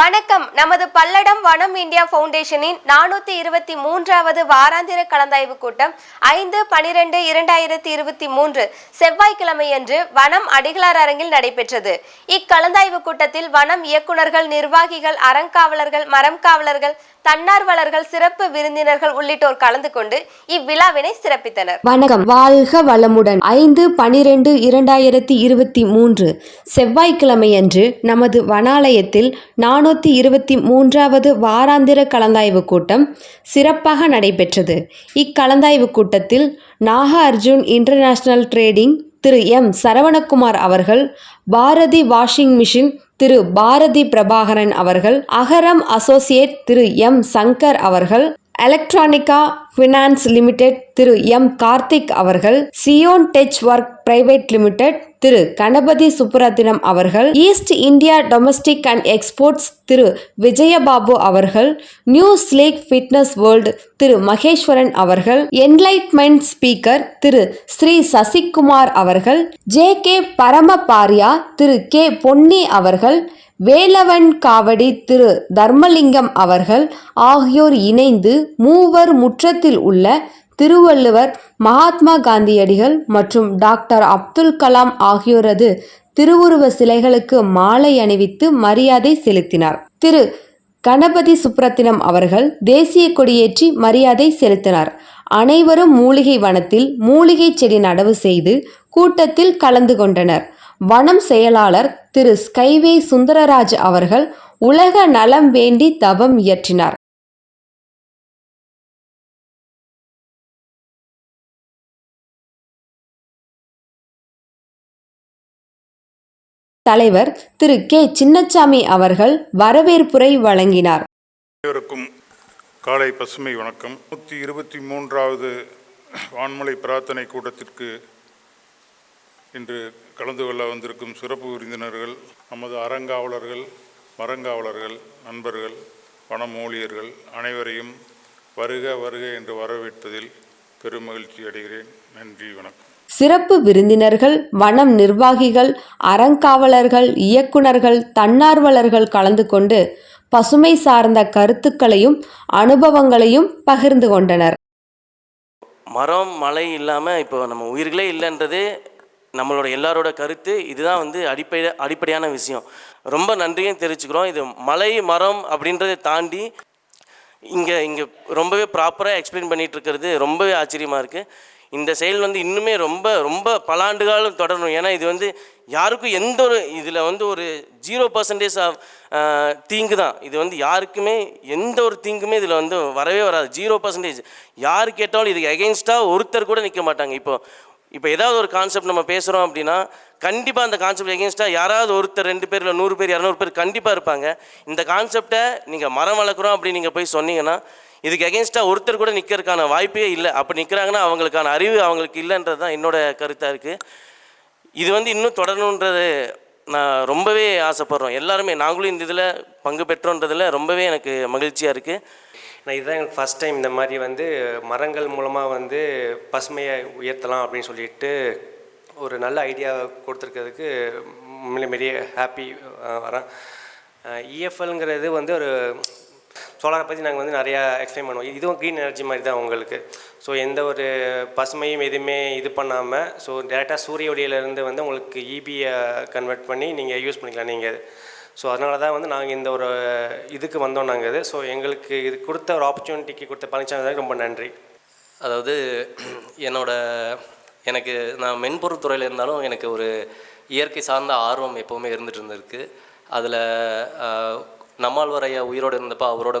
வணக்கம். நமது பல்லடம் வனம் இந்தியா ஃபவுண்டேஷனின் நானூத்தி இருபத்தி மூன்றாவது வாராந்திர கலந்தாய்வு கூட்டம் ஐந்து பனிரெண்டு இரண்டாயிரத்தி இருபத்தி மூன்று செவ்வாய்க்கிழமையன்று வனம் அடிகளார் அரங்கில் நடைபெற்றது. இக்கலந்தாய்வு கூட்டத்தில் வனம் இயக்குனர்கள் நிர்வாகிகள் அறங்காவலர்கள் மரம் காவலர்கள் தன்னார்வலர்கள் சிறப்பு விருந்தினர்கள் உள்ளிட்டோர் கலந்து கொண்டு இவ்விழாவினை சிறப்பித்தனர். வணக்கம். வாழ்க வளமுடன். ஐந்து பனிரெண்டு இரண்டாயிரத்தி இருபத்தி மூன்று செவ்வாய்க்கிழமையன்று நமது வனாலயத்தில் நானூற்றி இருபத்தி மூன்றாவது வாராந்திர கலந்தாய்வு கூட்டம் சிறப்பாக நடைபெற்றது. இக்கலந்தாய்வு கூட்டத்தில் Nagarjun international trading Thiru M. Saravanakumar அவர்கள் பாரதி வாஷிங் மிஷின் திரு பாரதி பிரபாகரன் அவர்கள் அகரம் அசோசியேட் திரு எம். சங்கர் அவர்கள் Electronica finance limited Thiru M Karthik அவர்கள் Zion tech work private limited Thiru Ganapathi Subburathinam அவர்கள் East India domestic and exports Thiru Vijayababu அவர்கள் new slake fitness world திரு மகேஸ்வரன் அவர்கள் enlightenment speaker திரு ஸ்ரீ சசிகுமார் அவர்கள் J K பரமபாரியா திரு K Ponni அவர்கள் வேலவன் காவடி திரு தர்மலிங்கம் அவர்கள் ஆகியோர் இணைந்து மூவர் முற்றத்தில் உள்ள திருவள்ளுவர் மகாத்மா காந்தியடிகள் மற்றும் டாக்டர் அப்துல் கலாம் ஆகியோரது திருவுருவ சிலைகளுக்கு மாலை அணிவித்து மரியாதை செலுத்தினார். திரு கணபதி சுப்ரத்தினம் அவர்கள் தேசிய கொடியேற்றி மரியாதை செலுத்தினார். அனைவரும் மூலிகை வனத்தில் மூலிகை செடி நடவு செய்து கூட்டத்தில் கலந்து கொண்டனர். வனம் செயலாளர் திரு. ஸ்கைவே சுந்தரராஜ் அவர்கள் உலக நலம் வேண்டி தவம் இயற்றினார். தலைவர் திரு. கே. சின்னச்சாமி அவர்கள் வரவேற்புரை வழங்கினார். அனைவருக்கும் காலை பசுமை வணக்கம். நூற்றி இருபத்தி மூன்றாவது வான்மலை பிரார்த்தனை கூட்டத்திற்கு இன்று கலந்து கொள்ள வந்திருக்கும் சிறப்பு விருந்தினர்கள் நமது அறங்காவலர்கள் மரங்காவலர்கள் நண்பர்கள் வனம் ஊழியர்கள் அனைவரையும் வருக வருக என்று வரவேற்பதில் பெருமகிழ்ச்சி அடைகிறேன். நன்றி வணக்கம். சிறப்பு விருந்தினர்கள் வனம் நிர்வாகிகள் அறங்காவலர்கள் இயக்குனர்கள் தன்னார்வலர்கள் கலந்து கொண்டு பசுமை சார்ந்த கருத்துக்களையும் அனுபவங்களையும் பகிர்ந்து கொண்டனர். மரம் மழை இல்லாமல் இப்போ நம்ம உயிர்களே இல்லைன்றது நம்மளோட எல்லாரோட கருத்து இதுதான் வந்து அடிப்படை அடிப்படையான விஷயம். ரொம்ப நன்றியும் தெரிவிச்சுக்கிறோம். இது மலை மரம் அப்படின்றத தாண்டி இங்கே இங்கே ரொம்பவே ப்ராப்பராக எக்ஸ்பிளைன் பண்ணிகிட்டு இருக்கிறது ரொம்பவே ஆச்சரியமாக இருக்குது இந்த செயல் வந்து இன்னுமே ரொம்ப ரொம்ப பல ஆண்டு காலம் தொடரணும். ஏன்னா இது வந்து யாருக்கும் எந்த ஒரு இதில் வந்து ஒரு ஜீரோ பர்சன்டேஜ் ஆஃப் தீங்கு தான். இது வந்து யாருக்குமே எந்த ஒரு தீங்குமே இதில் வந்து வரவே வராது. ஜீரோ பர்சன்டேஜ் யார் கேட்டாலும் இதுக்கு எகென்ஸ்டாக ஒருத்தர் கூட நிற்க மாட்டாங்க. இப்போது இப்போ ஏதாவது ஒரு கான்செப்ட் நம்ம பேசுகிறோம் அப்படின்னா கண்டிப்பாக அந்த கான்செப்ட் எகேன்ஸ்டாக யாராவது ஒருத்தர் ரெண்டு பேர் இல்லை நூறு பேர் இரநூறு பேர் கண்டிப்பாக இருப்பாங்க. இந்த கான்செப்டை நீங்கள் மரம் வளர்க்குறோம் அப்படின்னு நீங்கள் போய் சொன்னீங்கன்னா இதுக்கு எகேன்ஸ்டாக ஒருத்தர் கூட நிற்கிறதுக்கான வாய்ப்பே இல்லை. அப்படி நிற்கிறாங்கன்னா அவங்களுக்கான அறிவு அவங்களுக்கு இல்லைன்றது தான் என்னோட கருத்தாக இருக்குது இது வந்து இன்னும் தொடரணுன்றது நான் ரொம்பவே ஆசைப்பட்றோம். எல்லாருமே நாங்களும் இந்த இதில் பங்கு பெற்றோன்றதில் ரொம்பவே எனக்கு மகிழ்ச்சியாக இருக்குது நான் இதுதான் எனக்கு ஃபஸ்ட் டைம் இந்த மாதிரி வந்து மரங்கள் மூலமாக வந்து பசுமையை உயர்த்தலாம் அப்படின்னு சொல்லிட்டு ஒரு நல்ல ஐடியா கொடுத்துருக்கிறதுக்கு மிகப்பெரிய ஹாப்பி வரேன் இஎஃப்எல்ங்கிறது வந்து ஒரு சோலாரை பற்றி நாங்கள் வந்து நிறையா எக்ஸ்பிளைன் பண்ணுவோம். இதுவும் க்ரீன் எனர்ஜி மாதிரி தான் உங்களுக்கு. ஸோ எந்த ஒரு பசுமையும் எதுவுமே இது பண்ணாமல் ஸோ டேரெக்டாக சூரிய ஒளியிலேருந்து வந்து உங்களுக்கு இபியை கன்வெர்ட் பண்ணி நீங்கள் யூஸ் பண்ணிக்கலாம். நீங்கள் ஸோ அதனால தான் வந்து நாங்கள் இந்த ஒரு இதுக்கு வந்தோம் நாங்கள் இது. ஸோ எங்களுக்கு இது கொடுத்த ஒரு ஆப்பர்ச்சுனிட்டிக்கு கொடுத்த பழனிசாமி ரொம்ப நன்றி. அதாவது என்னோட எனக்கு நான் மென்பொருள் துறையில் இருந்தாலும் எனக்கு ஒரு இயற்கை சார்ந்த ஆர்வம் எப்போவுமே இருந்துகிட்டு இருந்திருக்கு. அதில் நம்மாழ்வார் ஐயா உயிரோடு இருந்தப்போ அவரோட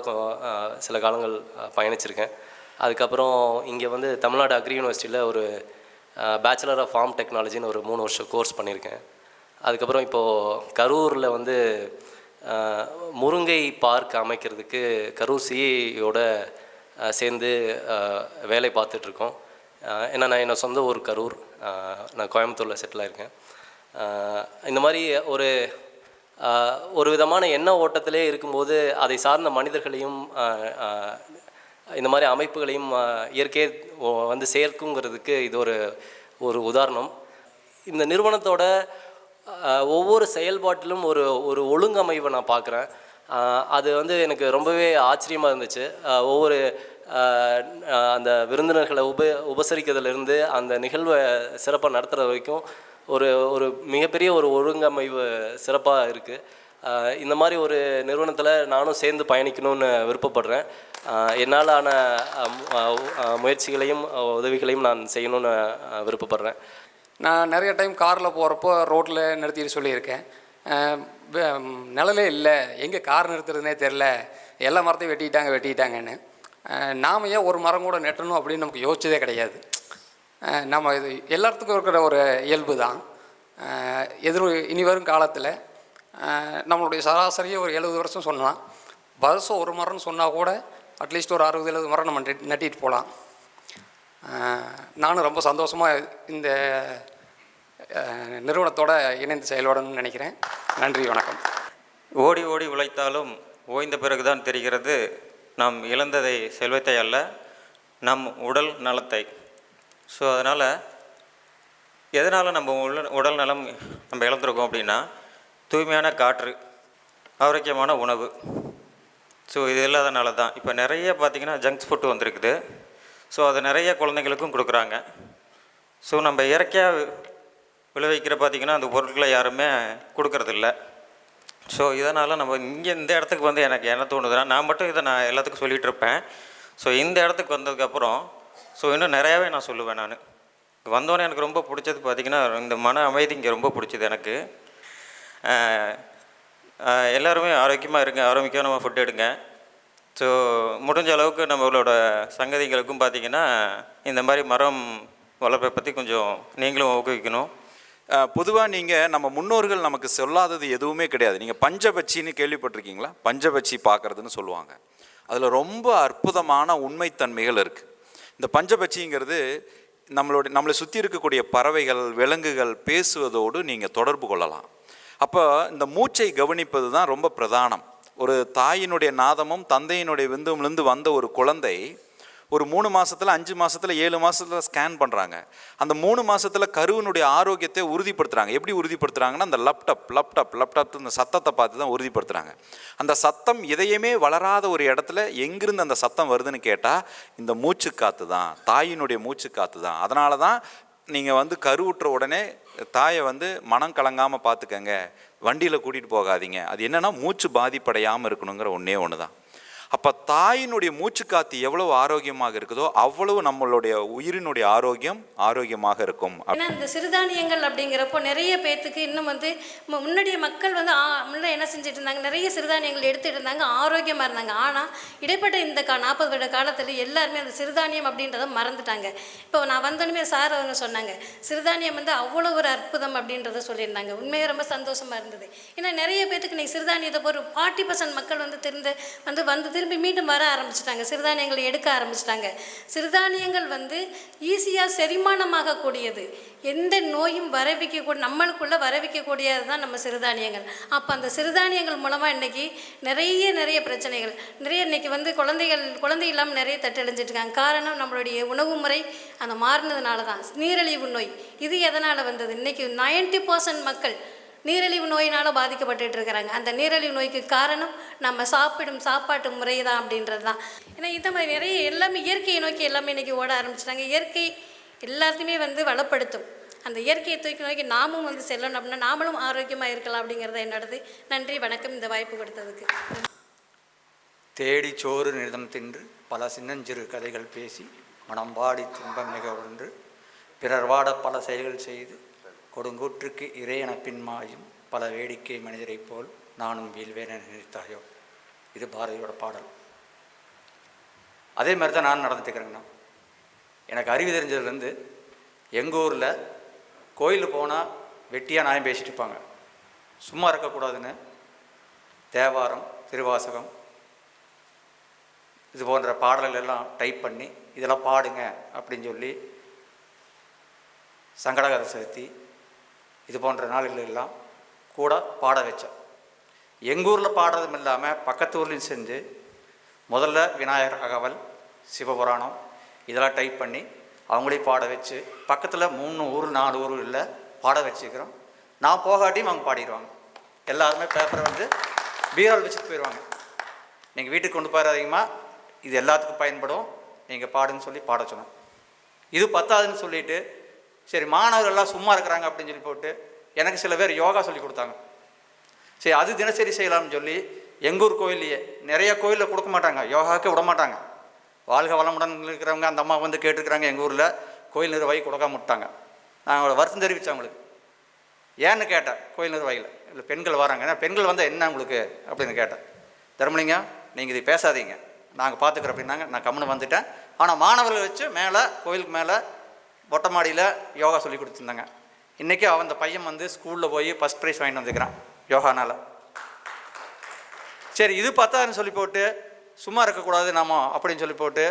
சில காலங்கள் பயணிச்சிருக்கேன். அதுக்கப்புறம் இங்கே வந்து தமிழ்நாடு அக்ரி யூனிவர்சிட்டியில் ஒரு பேச்சுலர் ஆஃப் ஃபார்ம் டெக்னாலஜின்னு ஒரு மூணு வருஷம் கோர்ஸ் பண்ணியிருக்கேன். அதுக்கப்புறம் இப்போது கரூரில் வந்து முருங்கை பார்க் அமைக்கிறதுக்கு கரூர் சிஐயோட சேர்ந்து வேலை பார்த்துட்ருக்கோம். ஏன்னா நான் என்னோட சொந்த ஊர் கரூர். நான் கோயம்புத்தூரில் செட்டில் ஆயிருக்கேன். இந்த மாதிரி ஒரு ஒரு விதமான எண்ண ஓட்டத்திலே இருக்கும்போது அதை சார்ந்த மனிதர்களையும் இந்த மாதிரி அமைப்புகளையும் ஆஹ் இயற்கையே வந்து சேர்க்குங்கிறதுக்கு இது ஒரு ஒரு உதாரணம். இந்த நிறுவனத்தோட ஒவ்வொரு செயல்பாட்டிலும் ஒரு ஒரு ஒழுங்கமைவை நான் பார்க்குறேன். அது வந்து எனக்கு ரொம்பவே ஆச்சரியமாக இருந்துச்சு. ஒவ்வொரு அந்த விருந்தினர்களை உப உபசரிக்கிறதுலேருந்து அந்த நிகழ்வை சிறப்பாக நடத்துகிற வரைக்கும் ஒரு ஒரு மிகப்பெரிய ஒரு ஒழுங்கமைவு சிறப்பாக இருக்குது இந்த மாதிரி ஒரு நிறுவனத்தில் நானும் சேர்ந்து பயணிக்கணும்னு விருப்பப்படுறேன். என்னால் ஆன முயற்சிகளையும் உதவிகளையும் நான் செய்யணும்னு விருப்பப்படுறேன். நான் நிறைய டைம் காரில் போகிறப்போ ரோட்டில் நிறுத்திட்டு சொல்லியிருக்கேன். நிழலே இல்லை. எங்கே கார் நிறுத்துறதுனே தெரில. எல்லா மரத்தையும் வெட்டிட்டாங்க வெட்டிட்டாங்கன்னு. நாம் நாம ஏன் ஒரு மரம் கூட நெட்டணும் அப்படின்னு நமக்கு யோசிச்சதே கிடையாது. நம்ம இது எல்லாத்துக்கும் இருக்கிற ஒரு இயல்பு தான். எதிர் இனி வரும் காலத்தில் நம்மளுடைய சராசரியே ஒரு எழுபது வருஷம் சொன்னால் வருஷம் ஒரு மரம்னு சொன்னால் கூட அட்லீஸ்ட் ஒரு அறுபது எழுபது மரம் நம்ம நட்டிட்டு போகலாம். நானும் ரொம்ப சந்தோஷமாக இந்த நிறுவனத்தோடு நிறுவனத்தோட இணைந்து செயல்படணும்னு நினைக்கிறேன். நன்றி வணக்கம். ஓடி ஓடி உழைத்தாலும் ஓய்ந்த பிறகுதான் தெரிகிறது நாம் இழந்ததை செல்வத்தை அல்ல நம் உடல் நலத்தை. ஸோ அதனால் எதனால் நம்ம உள்ள உடல் நலம் நம்ம இழந்திருக்கோம் அப்படின்னா தூய்மையான காற்று ஆரோக்கியமான உணவு. ஸோ இது இல்லாதனால தான். இப்போ நிறைய பார்த்திங்கன்னா ஜங்க்ஸ் ஃபுட்டு வந்திருக்குது. ஸோ அதை நிறைய குழந்தைங்களுக்கும் கொடுக்குறாங்க. ஸோ நம்ம இயற்கையாக விளைவிக்கிற பார்த்திங்கன்னா அந்த பொருட்களை யாருமே கொடுக்கறதில்ல. ஸோ இதனால் நம்ம இங்கே இந்த இடத்துக்கு வந்து எனக்கு என்ன தோணுதுன்னா நான் மட்டும் இதை நான் எல்லாத்துக்கும் சொல்லிகிட்டு இருப்பேன். ஸோ இந்த இடத்துக்கு வந்ததுக்கப்புறம் ஸோ இன்னும் நிறையாவே நான் சொல்லுவேன் நான். வந்தோடனே எனக்கு ரொம்ப பிடிச்சது பார்த்திங்கன்னா இந்த மன அமைதி இங்கே ரொம்ப பிடிச்சது எனக்கு. எல்லாருமே ஆரோக்கியமாக இருங்க நம்ம ஃபுட் எடுங்க. ஸோ முடிஞ்ச அளவுக்கு நம்மளோட சங்கதிகளுக்கும் பார்த்திங்கன்னா இந்த மாதிரி மரம் வளர்ப்பை பற்றி கொஞ்சம் நீங்களும் ஊக்குவிக்கணும். பொதுவாக நீங்கள் நம்ம முன்னோர்கள் நமக்கு சொல்லாதது எதுவுமே கிடையாது. நீங்கள் பஞ்சபட்சின்னு கேள்விப்பட்டிருக்கீங்களா? பஞ்சபட்சி பார்க்குறதுன்னு சொல்லுவாங்க. அதில் ரொம்ப அற்புதமான உண்மைத்தன்மைகள் இருக்குது இந்த பஞ்சபட்சிங்கிறது நம்மளோட நம்மளை சுற்றி இருக்கக்கூடிய பறவைகள் விலங்குகள் பேசுவதோடு நீங்கள் தொடர்பு கொள்ளலாம். அப்போ இந்த மூச்சை கவனிப்பது தான் ரொம்ப பிரதானம். ஒரு தாயினுடைய நாதமும் தந்தையினுடைய விந்துமிலிருந்து வந்த ஒரு குழந்தை ஒரு மூணு மாதத்தில் அஞ்சு மாதத்தில் ஏழு மாதத்தில் ஸ்கேன் பண்ணுறாங்க அந்த மூணு மாதத்தில் கருவினுடைய ஆரோக்கியத்தை உறுதிப்படுத்துகிறாங்க எப்படி உறுதிப்படுத்துகிறாங்கன்னா அந்த லேப்டாப் லேப்டாப் லேப்டாப் இந்த சத்தத்தை பார்த்து தான் உறுதிப்படுத்துகிறாங்க அந்த சத்தம் இதயமே வளராத ஒரு இடத்துல எங்கிருந்து அந்த சத்தம் வருதுன்னு கேட்டால் இந்த மூச்சு காற்று தான் தாயினுடைய மூச்சு காற்று தான் அதனால தான் நீங்கள் வந்து கருவுற்ற உடனே தாயை வந்து மனம் கலங்காமல் பார்த்துக்கங்க. வண்டியில் கூட்டிகிட்டு போகாதீங்க. அது என்னென்னா மூச்சு பாதிப்படையாமல் இருக்கணுங்கிற ஒன்றே ஒன்று தான் அப்போ தாயினுடைய மூச்சு காத்து எவ்வளவு ஆரோக்கியமாக இருக்குதோ அவ்வளவு நம்மளுடைய உயிரினுடைய ஆரோக்கியம் ஆரோக்கியமாக இருக்கும். ஏன்னா இந்த சிறுதானியங்கள் அப்படிங்கிறப்போ நிறைய பேர்த்துக்கு இன்னும் வந்து மு- முன்னாடிய மக்கள் வந்து முன்னாடி என்ன செஞ்சுட்டு இருந்தாங்க நிறைய சிறுதானியங்கள் எடுத்துட்டு இருந்தாங்க ஆரோக்கியமாக இருந்தாங்க. ஆனால் இடைப்பட்ட இந்த கா நாற்பது வருட காலத்தில் எல்லாருமே அந்த சிறுதானியம் அப்படின்றத மறந்துட்டாங்க. இப்போ நான் வந்தோடனே சார் அவங்க சொன்னாங்க சிறுதானியம் வந்து அவ்வளோ ஒரு அற்புதம் அப்படின்றத சொல்லியிருந்தாங்க. உண்மையாக ரொம்ப சந்தோஷமாக இருந்தது. ஏன்னா நிறைய பேர்த்துக்கு இன்னைக்கு சிறுதானியத்தை ஒரு ஃபார்ட்டி பர்சன்ட் மக்கள் வந்து தெரிந்து வந்து வந்தது திரும்பி மீண்டும் வர ஆரம்பிச்சிட்டாங்க. சிறுதானியங்களை எடுக்க ஆரம்பிச்சிட்டாங்க. சிறுதானியங்கள் வந்து ஈஸியாக செரிமானமாகக்கூடியது எந்த நோயும் வரவிக்கக்கூடிய நம்மளுக்குள்ளே வரவிக்கக்கூடியது தான் நம்ம சிறுதானியங்கள். அப்போ அந்த சிறுதானியங்கள் மூலமாக இன்றைக்கி நிறைய நிறைய பிரச்சனைகள். நிறைய இன்றைக்கி வந்து குழந்தைகள் குழந்தை இல்லாமல் நிறைய தட்டழிஞ்சிட்டு இருக்காங்க காரணம் நம்மளுடைய உணவு முறை அந்த மாறினதுனால தான் நீரிழிவு நோய். இது எதனால் வந்தது? இன்றைக்கி 90% பர்சன்ட் மக்கள் நீரிழிவு நோயினால் பாதிக்கப்பட்டுட்டு இருக்கிறாங்க அந்த நீரிழிவு நோய்க்கு காரணம் நம்ம சாப்பிடும் சாப்பாட்டு முறை தான் அப்படின்றது தான் ஏன்னா இந்த மாதிரி நிறைய எல்லாமே இயற்கையை நோக்கி எல்லாமே இன்றைக்கி ஓட ஆரம்பிச்சிட்டாங்க. இயற்கை எல்லாத்தையுமே வந்து வளப்படுத்தும். அந்த இயற்கையை தூக்கி நோக்கி நாமும் வந்து செல்லணும் அப்படின்னா நாமளும் ஆரோக்கியமாக இருக்கலாம் அப்படிங்கிறத என்னோடது. நன்றி வணக்கம். இந்த வாய்ப்பு கொடுத்ததுக்கு. தேடி சோறு நிறுதம் தின்று பல சின்னஞ்சிறு கதைகள் பேசி மனம் வாடி துன்பம் மிக ஒன்று பிறர் வாட பல செயல்கள் செய்து கொடுங்கூற்றுக்கு இறையன பின்மாயும் பல வேடிக்கை மனிதரைப் போல் நானும் வீழ்வேன் என நினைத்தாயோ? இது பாரதியோட பாடல். அதே மாதிரி தான் நான் நடந்துட்டுக்கிறேங்கண்ணா எனக்கு அறிவு தெரிஞ்சதுலேருந்து எங்கள் ஊரில் கோயிலுக்கு போனால் வெட்டியாக நாயம் பேசிட்டு இருப்பாங்க. சும்மா இருக்கக்கூடாதுன்னு தேவாரம் திருவாசகம் இது போன்ற பாடல்கள் எல்லாம் டைப் பண்ணி இதெல்லாம் பாடுங்க அப்படின்னு சொல்லி சங்கடகர சதுர்த்தி இது போன்ற நாள்களெல்லாம் கூட பாட வச்சேன் எங்கள் ஊரில் பாடுறதும் இல்லாமல் பக்கத்து ஊர்லேயும் செஞ்சு முதல்ல விநாயகர் அகவல் சிவபுராணம் இதெல்லாம் டைப் பண்ணி அவங்களையும் பாட வச்சு பக்கத்தில் மூணு ஊர் நாலு ஊர் இல்லை பாட வச்சுக்கிறோம். நான் போகாட்டியும் அவங்க பாடிடுவாங்க. எல்லாருமே பேப்பரை வந்து பீரால் வச்சுட்டு போயிடுவாங்க. நீங்கள் வீட்டுக்கு கொண்டு போயிடாதீங்கம்மா இது எல்லாத்துக்கும் பயன்படும். நீங்கள் பாடுன்னு சொல்லி பாட சொன்னோம். இது பத்தாதுன்னு சொல்லிட்டு சரி மாணவர்கள்லாம் சும்மா இருக்கிறாங்க அப்படின்னு சொல்லி போட்டு எனக்கு சில பேர் யோகா சொல்லி கொடுத்தாங்க. சரி அது தினசரி செய்யலாம்னு சொல்லி எங்கள் ஊர் கோயில்லையே நிறைய கோயிலில் கொடுக்க மாட்டாங்க. யோகாவுக்கு விட மாட்டாங்க. வாழ்க வளமுடன் இருக்கிறவங்க அந்த அம்மா வந்து கேட்டிருக்கிறாங்க எங்கள் ஊரில். கோயில் நிர்வாகி கொடுக்காம விட்டாங்க. நான் அவங்கள வருத்தம் தெரிவித்தேன் அவங்களுக்கு. ஏன்னு கேட்டேன் கோயில் நிர்வாகியில் இல்லை பெண்கள் வராங்க. ஏன்னா பெண்கள் வந்தால் என்ன உங்களுக்கு? அப்படின்னு கேட்டேன். தர்மலிங்கம் நீங்கள் இது பேசாதீங்க. நாங்கள் பார்த்துக்குறோம் அப்படின்னாங்க. நான் கம்முன்னு வந்துட்டேன். ஆனால் மாணவர்களை வச்சு மேலே கோயிலுக்கு மேலே மொட்டை மாடியில் யோகா சொல்லி கொடுத்துருந்தாங்க. இன்றைக்கி அவன் அந்த பையன் வந்து ஸ்கூலில் போய் ஃபஸ்ட் ப்ரைஸ் வாங்கிட்டு வந்துக்கிறான் யோகானால். சரி இது பார்த்தான்னு சொல்லி போட்டு சும்மா இருக்கக்கூடாது நாம அப்படின்னு சொல்லி போட்டு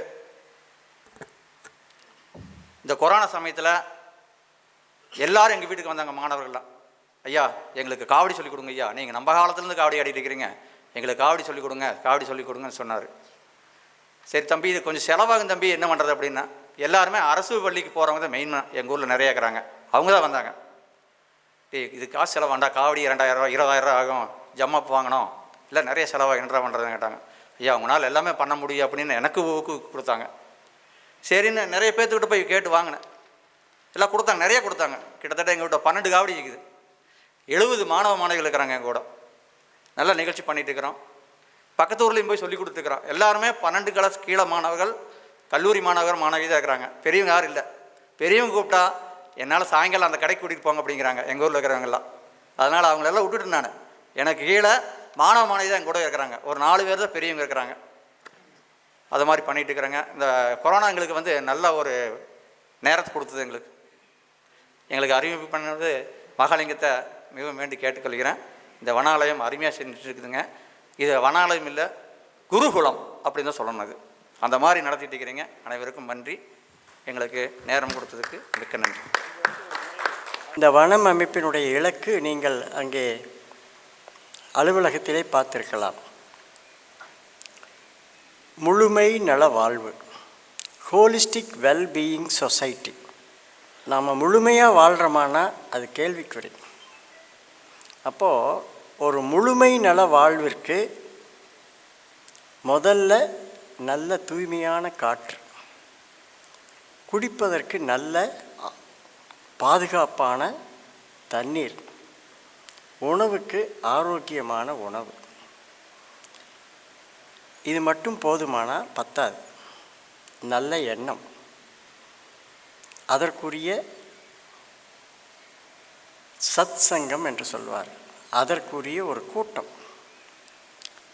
இந்த கொரோனா சமயத்தில் எல்லாரும் எங்கள் வீட்டுக்கு வந்தாங்க மாணவர்கள்லாம். ஐயா எங்களுக்கு காவடி சொல்லிக் கொடுங்க ஐயா. நீங்கள் நம்ம காலத்துலேருந்து காவடி ஆடிட்டு இருக்கிறீங்க எங்களுக்கு காவடி சொல்லிக் கொடுங்க காவடி சொல்லிக் கொடுங்கன்னு சொன்னார். சரி தம்பி இது கொஞ்சம் செலவாகும் தம்பி என்ன பண்ணுறது அப்படின்னா எல்லாருமே அரசு பள்ளிக்கு போகிறவங்க தான் மெயின் எங்கள் ஊரில் நிறைய இருக்கிறாங்க. அவங்க தான் வந்தாங்க. டேய் இது காசு செலவு வேண்டாம் காவடி ரெண்டாயிரம் ரூபா இருபதாயிரம் ஆகும். ஜம்மப் வாங்கணும். இல்லை நிறைய செலவாக என்னடா பண்ணுறதுன்னு கேட்டாங்க. ஐயா உங்களால் எல்லாமே பண்ண முடியும் அப்படின்னு எனக்கு ஊக்கு கொடுத்தாங்க. சரின்னு நிறைய பேர்த்துக்கிட்ட போய் கேட்டு வாங்கினேன். எல்லாம் கொடுத்தாங்க நிறைய கொடுத்தாங்க. கிட்டத்தட்ட எங்கள் வீட்டை பன்னெண்டு காவடி இருக்குது. எழுபது மாணவ மாணவிகள் இருக்கிறாங்க எங்கள் கூட. நல்ல நிகழ்ச்சி பண்ணிகிட்டு இருக்கிறோம். பக்கத்து ஊர்லேயும் போய் சொல்லி கொடுத்துருக்குறோம். எல்லாருமே பன்னெண்டு கிளாஸ் கீழே மாணவர்கள் கல்லூரி மாணவர் மாணவி தான் இருக்கிறாங்க. பெரியவங்க யாரும் இல்லை. பெரியவங்க கூப்பிட்டா என்னால் சாயங்காலம் அந்த கடைக்கு கூட்டிகிட்டு போங்க அப்படிங்கிறாங்க. எங்கள் ஊரில் இருக்கிறவங்கெல்லாம் அதனால் அவங்களெல்லாம் விட்டுட்டு நான். எனக்கு கீழே மாணவ மாணவி தான் கூட இருக்கிறாங்க. ஒரு நாலு பேர் தான் பெரியவங்க இருக்கிறாங்க. அது மாதிரி பண்ணிகிட்டு இருக்கிறாங்க. இந்த கொரோனா எங்களுக்கு வந்து நல்ல ஒரு நேரத்தை கொடுத்தது எங்களுக்கு. எங்களுக்கு அறிவிப்பு பண்ணது மகாலிங்கத்தை மிகவும் வேண்டி கேட்டுக்கொள்கிறேன். இந்த வனாலயம் அருமையாக செஞ்சுட்டு இருக்குதுங்க. இது வனாலயம் இல்லை குருகுலம் அப்படின்னு தான் சொல்லணும் அது. அந்த மாதிரி நடத்திட்டு இருக்கிறீங்க. அனைவருக்கும் நன்றி. எங்களுக்கு நேரம் கொடுத்ததுக்கு மிக்க நன்றி. இந்த வனம் அமைப்பினுடைய இலக்கு நீங்கள் அங்கே அலுவலகத்திலே பார்த்திருக்கலாம். முழுமை நல வாழ்வு. ஹோலிஸ்டிக் வெல்பீயிங் சொசைட்டி நாம் முழுமையாக வாழ்கிறோமானா அது கேள்விக்குறி. அப்போது ஒரு முழுமை நல வாழ்விற்கு முதல்ல நல்ல தூய்மையான காற்று. குடிப்பதற்கு நல்ல பாதுகாப்பான தண்ணீர். உணவுக்கு ஆரோக்கியமான உணவு. இது மட்டும் போதுமானால் பத்தாது. நல்ல எண்ணம். அதற்குரிய சத் சங்கம் என்று சொல்வார் அதற்குரிய ஒரு கூட்டம்.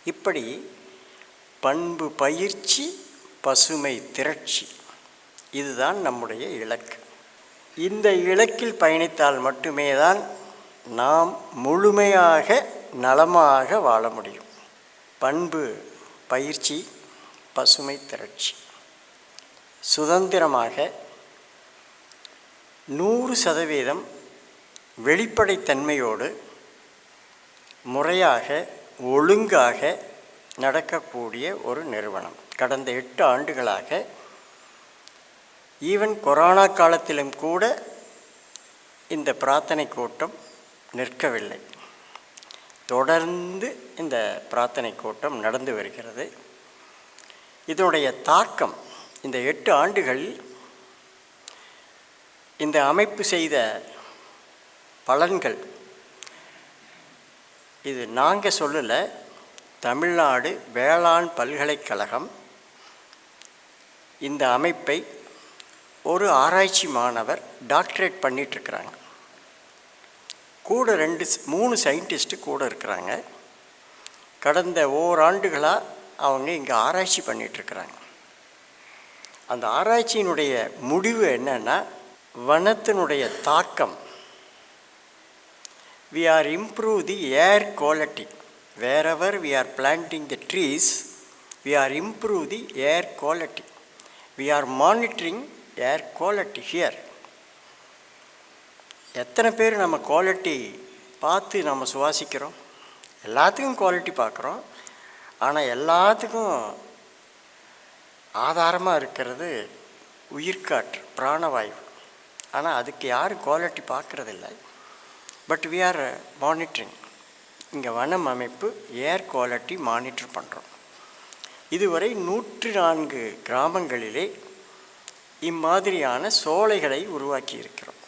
இப்படி பண்பு பயிற்சி பசுமை திரட்சி. இதுதான் நம்முடைய இலக்கு. இந்த இலக்கில் பயணித்தால் மட்டுமே தான் நாம் முழுமையாக நலமாக வாழ முடியும். பண்பு பயிற்சி பசுமை திரட்சி. சுதந்திரமாக நூறு சதவீதம் வெளிப்படைத்தன்மையோடு முறையாக ஒழுங்காக நடக்கக்கூடிய ஒரு நிறுவனம். கடந்த எட்டு ஆண்டுகளாக ஈவன் கொரோனா காலத்திலும் கூட இந்த பிரார்த்தனை கூட்டம் நிற்கவில்லை. தொடர்ந்து இந்த பிரார்த்தனை கூட்டம் நடந்து வருகிறது. இதனுடைய தாக்கம் இந்த எட்டு ஆண்டுகளில் இந்த அமைப்பு செய்த பலன்கள் இது நாங்கள் சொல்லலை தமிழ்நாடு வேளாண் பல்கலைக்கழகம் இந்த அமைப்பை ஒரு ஆராய்ச்சி மாணவர் டாக்டரேட் பண்ணிகிட்ருக்குறாங்க கூட ரெண்டு மூணு சயின்டிஸ்ட்டு கூட இருக்கிறாங்க. கடந்த ஓராண்டுகளாக அவங்க இங்கே ஆராய்ச்சி பண்ணிகிட்ருக்குறாங்க அந்த ஆராய்ச்சியினுடைய முடிவு என்னென்னா வனத்தினுடைய தாக்கம். We are improve the air quality wherever we are planting the trees we are improve the air quality we are monitoring air quality here எத்தனை பேர் நம்ம குவாலிட்டி பார்த்து நம்ம சுவாசிக்கிறோம்? எல்லாத்துக்கும் குவாலிட்டி பார்க்குறோம். ஆனால் எல்லாத்துக்கும் ஆதாரமாக இருக்கிறது உயிர்காற்று பிராணவாயு. ஆனால் அதுக்கு யாரும் குவாலிட்டி பார்க்குறதில்ல. பட் வி ஆர் மானிட்டரிங் இங்கே வனம் அமைப்பு ஏர் குவாலிட்டி மானிட்டர் பண்ணுறோம் இதுவரை நூற்றி நான்கு கிராமங்களிலே இம்மாதிரியான சோலைகளை உருவாக்கி இருக்கிறோம்.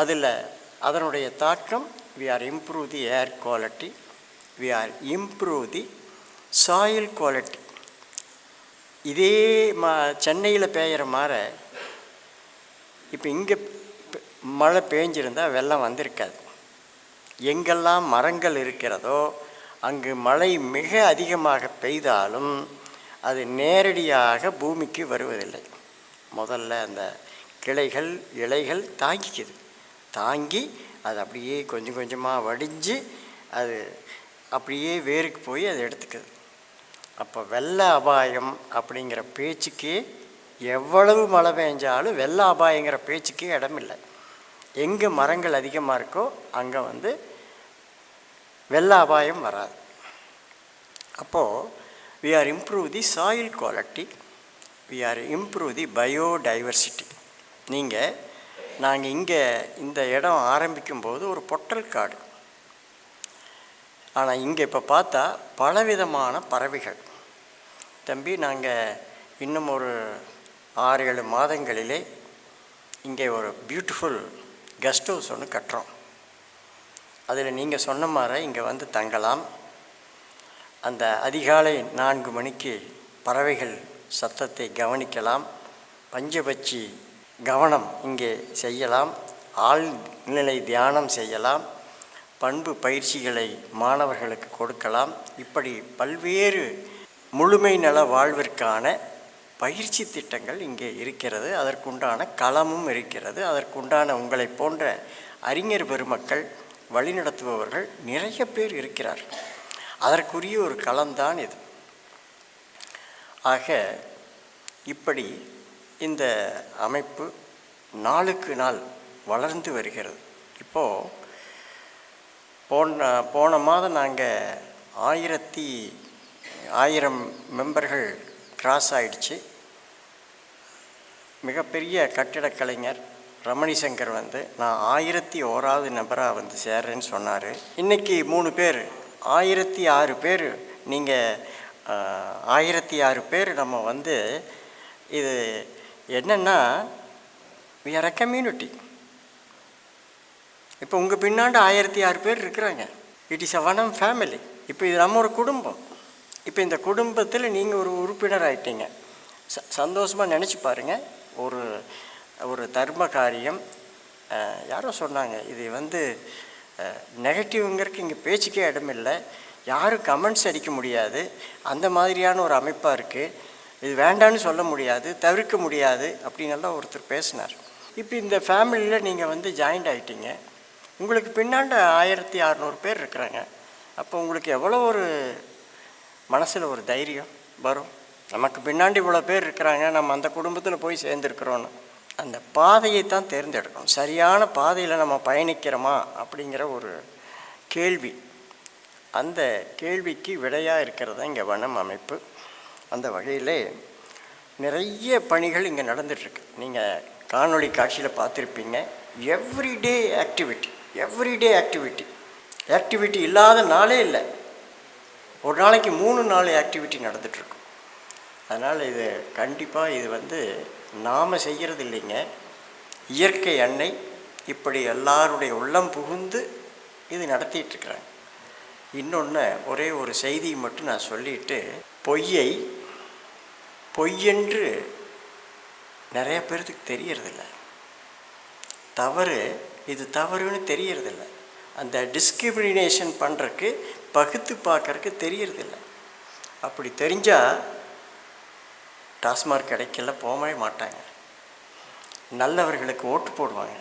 அதில் அதனுடைய தாக்கம் we are improve the air quality we are improve the soil quality இதே மா சென்னையில் பெய்கிற மாதிரி இப்போ இங்கே மழை பேஞ்சிருந்தால் வெள்ளம் வந்திருக்காது. எங்கெல்லாம் மரங்கள் இருக்கிறதோ அங்கு மழை மிக அதிகமாக பெய்தாலும் அது நேரடியாக பூமிக்கு வருவதில்லை. முதல்ல அந்த கிளைகள் இலைகள் தாங்கிக்குது. தாங்கி அது அப்படியே கொஞ்சம் கொஞ்சமாக வடிஞ்சு அது அப்படியே வேருக்கு போய் அதை எடுத்துக்குது. அப்போ வெள்ள அபாயம் அப்படிங்கிற பேச்சுக்கே எவ்வளவு மழை பெஞ்சாலும் வெள்ள அபாயங்கிற பேச்சுக்கே இடமில்லை. எங்கே மரங்கள் அதிகமாக இருக்கோ அங்கே வந்து வெள்ள அபாயம் வராது. அப்போது we are improve the soil quality we are improve the biodiversity நீங்கள் நாங்கள் இங்கே இந்த இடம் ஆரம்பிக்கும்போது ஒரு பொட்டல் காடு. ஆனால் இங்கே இப்போ பார்த்தா பலவிதமான பறவைகள். தம்பி நாங்கள் இன்னும் ஒரு ஆறு ஏழு மாதங்களிலே இங்கே ஒரு பியூட்டிஃபுல் கெஸ்ட் ஹவுஸ் ஒன்று கட்டுறோம். அதில் நீங்கள் சொன்ன மாதிரி இங்கே வந்து தங்கலாம். அந்த அதிகாலை நான்கு மணிக்கு பறவைகள் சத்தத்தை கவனிக்கலாம். பஞ்சபட்சி கவனம் இங்கே செய்யலாம். ஆழ்நிலை தியானம் செய்யலாம். பண்பு பயிற்சிகளை மாணவர்களுக்கு கொடுக்கலாம். இப்படி பல்வேறு முழுமை நல வாழ்விற்கான பயிற்சி திட்டங்கள் இங்கே இருக்கிறது. அதற்குண்டான களமும் இருக்கிறது. அதற்குண்டான உங்களை போன்ற அறிஞர் பெருமக்கள் வழிநடத்துபவர்கள் நிறைய பேர் இருக்கிறார் அதற்குரிய ஒரு களம்தான் இது. ஆக இப்படி இந்த அமைப்பு நாளுக்கு நாள் வளர்ந்து வருகிறது. இப்போது போன போன மாதம் நாங்கள் ஆயிரத்தி ஆயிரம் மெம்பர்கள் கிராஸ் ஆயிடுச்சு. மிகப்பெரிய கட்டிடக் கலைஞர் ரமணி சங்கர் வந்து நான் ஆயிரத்தி ஓராவது நபராக வந்து சேர்றேன்னு சொன்னார். இன்றைக்கி மூணு பேர் ஆயிரத்தி ஆறு பேர் நீங்கள் ஆயிரத்தி ஆறு பேர் நம்ம வந்து இது என்னென்னா வி ஆர் அ கம்யூனிட்டி இப்போ உங்கள் பின்னாண்டு ஆயிரத்தி ஆறு பேர் இருக்கிறாங்க. இட் இஸ் அ வனம் ஃபேமிலி இப்போ இது நம்ம ஒரு குடும்பம். இப்போ இந்த குடும்பத்தில் நீங்கள் ஒரு உறுப்பினர் ஆயிட்டீங்க. ச சந்தோஷமாக நினச்சி பாருங்கள் ஒரு ஒரு தர்ம காரியம் யாரோ சொன்னாங்க இது வந்து நெகட்டிவ்ங்கிறதுக்கு இங்கே பேச்சுக்கே இடமில்லை யாரும் கமெண்ட்ஸ் அடிக்க முடியாது. அந்த மாதிரியான ஒரு அமைப்பாக இருக்குது இது வேண்டான்னு சொல்ல முடியாது தவிர்க்க முடியாது அப்படின்னு ஒருத்தர் பேசினார். இப்போ இந்த ஃபேமிலியில் நீங்கள் வந்து ஜாயிண்ட் ஆகிட்டீங்க உங்களுக்கு பின்னாண்ட ஆயிரத்தி அறநூறு பேர் இருக்கிறாங்க. அப்போ உங்களுக்கு எவ்வளோ ஒரு மனசில் ஒரு தைரியம் வரும்? நமக்கு பின்னாடி இவ்வளோ பேர் இருக்கிறாங்க நம்ம அந்த குடும்பத்தில் போய் சேர்ந்துருக்குறோன்னு அந்த பாதையை தான் தேர்ந்தெடுக்கணும். சரியான பாதையில் நம்ம பயணிக்கிறோமா அப்படிங்கிற ஒரு கேள்வி. அந்த கேள்விக்கு விடையாக இருக்கிறது தான் இங்கே வனம் அமைப்பு. அந்த வகையில் நிறைய பணிகள் இங்கே நடந்துகிட்ருக்கு நீங்கள் காணொளி காட்சியில் பார்த்துருப்பீங்க. Everyday activity everyday activity activity இல்லாத நாளே இல்லை. ஒரு நாளைக்கு மூணு நாள் ஆக்டிவிட்டி நடந்துகிட்ருக்கும் அதனால் இது கண்டிப்பாக இது வந்து நாம் செய்கிறது இல்லைங்க இயற்கை எண்ணெய் இப்படி எல்லாருடைய உள்ளம் புகுந்து இது நடத்திட்டுருக்குறாங்க. இன்னொன்று ஒரே ஒரு செய்தியை மட்டும் நான் சொல்லிட்டு பொய்யை பொய்யென்று நிறைய பேர்த்துக்கு தெரியறதில்ல. தவறு இது தவறுன்னு தெரியறதில்ல. அந்த டிஸ்கிரிமினேஷன் பண்ணுறக்கு பகுத்து பார்க்குறக்கு தெரியறதில்ல. அப்படி தெரிஞ்சால் டாஸ்மார்க் கிடைக்கல போகவே மாட்டாங்க. நல்லவர்களுக்கு ஓட்டு போடுவாங்க.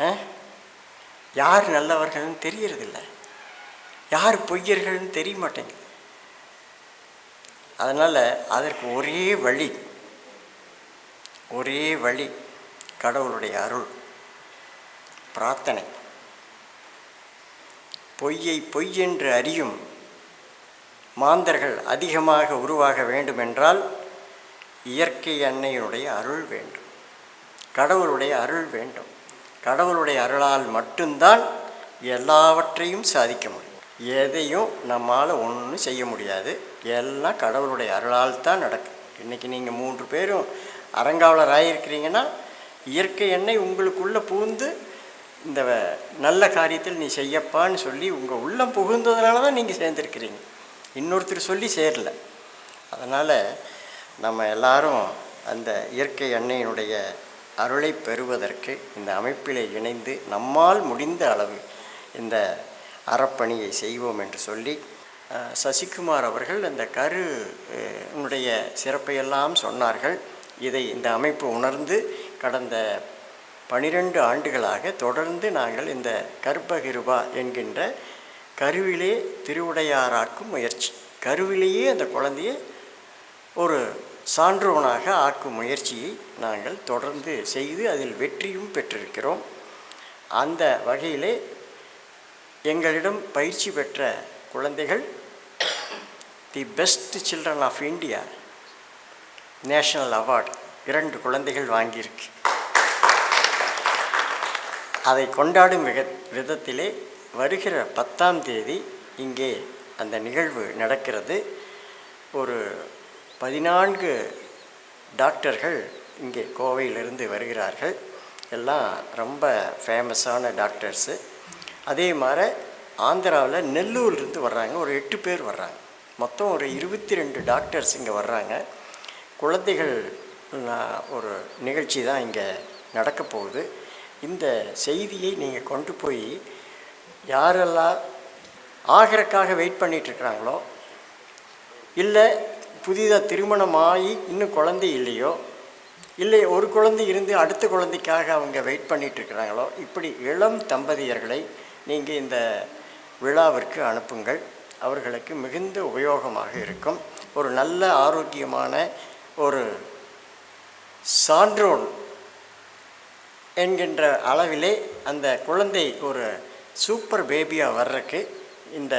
ஆ? யார் நல்லவர்கள்னு தெரியறதில்ல. யார் பொய்யர்கள்னு தெரிய மாட்டேங்குது அதனால் அதற்கு ஒரே வழி ஒரே வழி கடவுளுடைய அருள் பிரார்த்தனை. பொய்யை பொய் என்று அறியும் மாந்தர்கள் அதிகமாக உருவாக வேண்டுமென்றால் இயற்கை அன்னையினுடைய அருள் வேண்டும். கடவுளுடைய அருள் வேண்டும். கடவுளுடைய அருளால் மட்டும்தான் எல்லாவற்றையும் சாதிக்க முடியும். எதையும் நம்மால் ஒன்றும் செய்ய முடியாது. எல்லாம் கடவுளுடைய அருளால் தான் நடக்கும் இன்றைக்கி நீங்கள் மூன்று பேரும் அறங்காவலர் ஆகியிருக்கிறீங்கன்னா இயற்கை எண்ணெய் உங்களுக்குள்ளே புகுந்து இந்த நல்ல காரியத்தில் நீ செய்யப்பான்னு சொல்லி உங்கள் உள்ளம் புகுந்ததுனால தான் நீங்கள் சேர்ந்துருக்கிறீங்க. இன்னொருத்தர் சொல்லி சேரல. அதனால் நம்ம எல்லாரும் அந்த இயற்கை எண்ணெயினுடைய அருளை பெறுவதற்கு இந்த அமைப்பிலே இணைந்து நம்மால் முடிந்த அளவு இந்த அறப்பணியை செய்வோம் என்று சொல்லி சசிகுமார் அவர்கள் அந்த கரு உன்னுடைய சிறப்பையெல்லாம் சொன்னார்கள். இதை இந்த அமைப்பு உணர்ந்து கடந்த பனிரெண்டு ஆண்டுகளாக தொடர்ந்து நாங்கள் இந்த கர்ப்பகிருபா என்கின்ற கருவிலே திருவுடையாராக்கும் முயற்சி. கருவிலேயே அந்த குழந்தையை ஒரு சான்றோனாக ஆக்கும் முயற்சியை நாங்கள் தொடர்ந்து செய்து அதில் வெற்றியும் பெற்றிருக்கிறோம். அந்த வகையிலே எங்களிடம் பயிற்சி பெற்ற குழந்தைகள் the best children of India national award இரண்டு குழந்தைகள் வாங்கியிருக்கு. அதை கொண்டாடும் விக விதத்திலே வருகிற பத்தாம் தேதி இங்கே அந்த நிகழ்வு நடக்கிறது. ஒரு பதினான்கு டாக்டர்கள் இங்கே கோவையிலிருந்து வருகிறார்கள். எல்லாம் ரொம்ப ஃபேமஸான டாக்டர்ஸு. அதே மாதிரி ஆந்திராவில் நெல்லூர்லேருந்து வர்றாங்க. ஒரு எட்டு பேர் வர்றாங்க. மொத்தம் ஒரு இருபத்தி ரெண்டு டாக்டர்ஸ் இங்கே வர்றாங்க. குழந்தைகள் ஒரு நிகழ்ச்சி தான் இங்கே நடக்க போகுது. இந்த செய்தியை நீங்கள் கொண்டு போய் யாரெல்லாம் ஆகிறக்காக வெயிட் பண்ணிகிட்ருக்குறாங்களோ இல்லை புதிதாக திருமணம் ஆகி இன்னும் குழந்தை இல்லையோ இல்லை ஒரு குழந்தை இருந்து அடுத்த குழந்தைக்காக அவங்க வெயிட் பண்ணிகிட்ருக்குறாங்களோ இப்படி இளம் தம்பதியர்களை நீங்கள் இந்த விழாவிற்கு அனுப்புங்கள். அவர்களுக்கு மிகுந்த உபயோகமாக இருக்கும். ஒரு நல்ல ஆரோக்கியமான ஒரு சான்றோன் என்கின்ற அளவிலே அந்த குழந்தை ஒரு சூப்பர் பேபியாக வர்றதுக்கு இந்த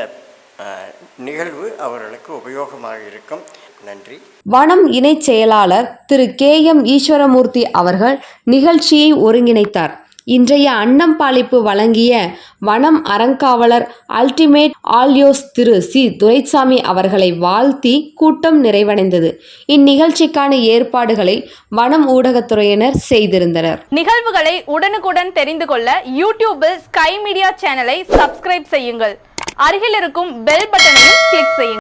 நிகழ்வு அவர்களுக்கு உபயோகமாக இருக்கும். நன்றி. வனம் இணைச் செயலாளர் திரு கே எம் ஈஸ்வரமூர்த்தி அவர்கள் நிகழ்ச்சியை ஒருங்கிணைத்தார். இன்றைய அன்னம் பாலிப்பு வழங்கிய வனம் அறங்காவலர் அல்டிமேட் ஆல்யோஸ் திரு சி. துரைசாமி அவர்களை வாழ்த்தி கூட்டம் நிறைவடைந்தது. இந்நிகழ்ச்சிக்கான ஏற்பாடுகளை வனம் ஊடகத்துறையினர் செய்திருந்தனர். நிகழ்வுகளை உடனுக்குடன் தெரிந்து கொள்ள யூடியூபில் ஸ்கை மீடியா சேனலை சப்ஸ்கிரைப் செய்யுங்கள். அருகில் இருக்கும் பெல் பட்டனையும் கிளிக் செய்யுங்கள்.